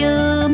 ยืม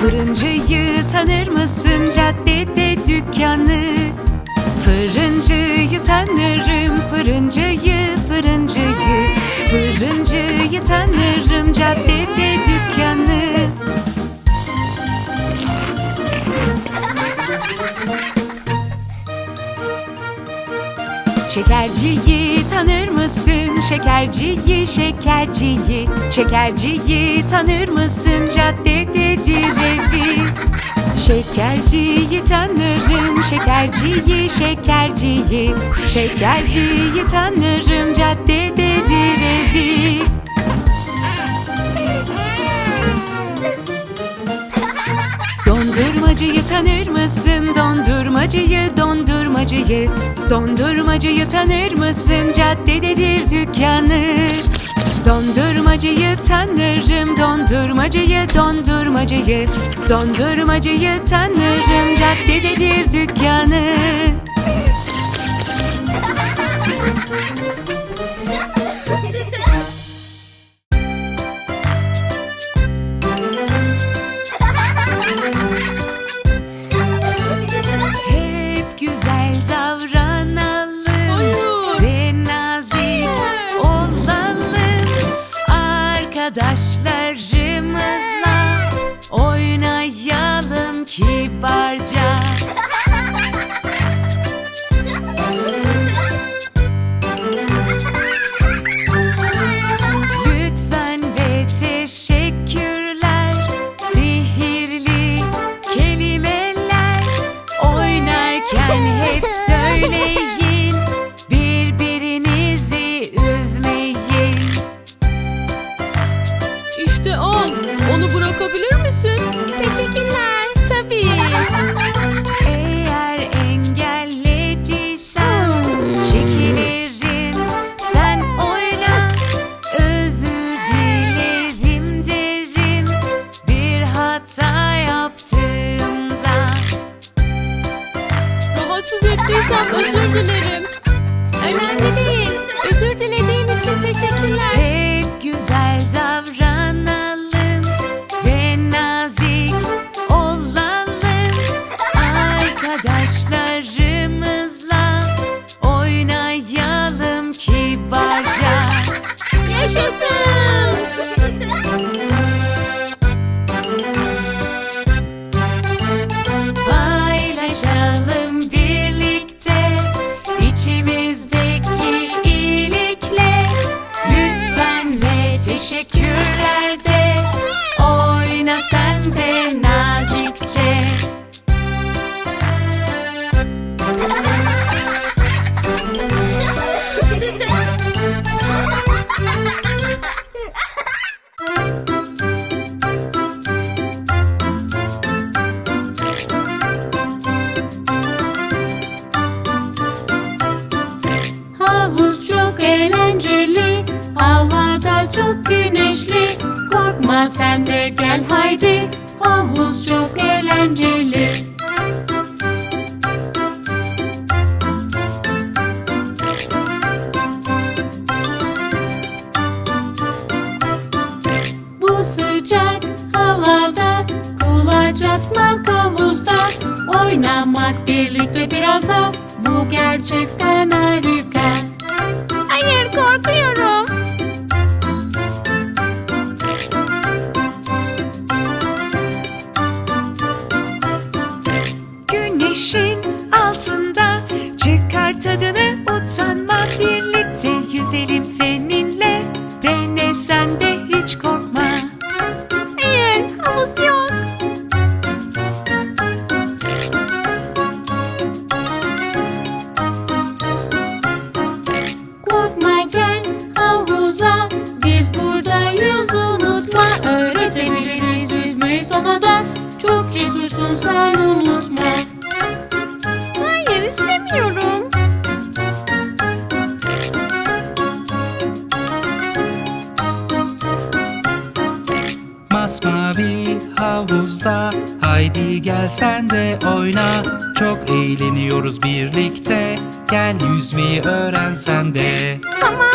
Fırıncıyı tanır mısın? Caddede dükkanı. Fırıncıyı tanırım fırıncıyı fırıncıyı. Fırıncıyı tanırım caddede dükkanı. Şekerciyi tanır mısın? Şekerciyi, şekerciyi. Şekerciyi tanır mısın? Caddede Şekerciyi tanırım, şekerciyi, şekerciyi Şekerciyi tanırım, caddededir evi Dondurmacıyı tanır mısın? Dondurmacıyı, dondurmacıyı Dondurmacıyı tanır mısın? Caddededir dükkanı Dondurmacıyı tanırım dondurmacıyı dondurmacıyı. Dondurmacıyı tanırım caddededir dükkanı. par Yaptıysam özür dilerim. Önemli değil. Özür dilediğin için teşekkürler. Hey. Sen de gel haydi. Havuz çok eğlenceli. Bu sıcak havada Kulaç atmak havuzda. Oynamak birlikte biraz da Bu gerçekten harika Cesursun sen unutma. Hayır istemiyorum. Masmavi havuzda Haydi gel sen de oyna. Çok eğleniyoruz birlikte Gel yüzmeyi öğren sen de. Tamam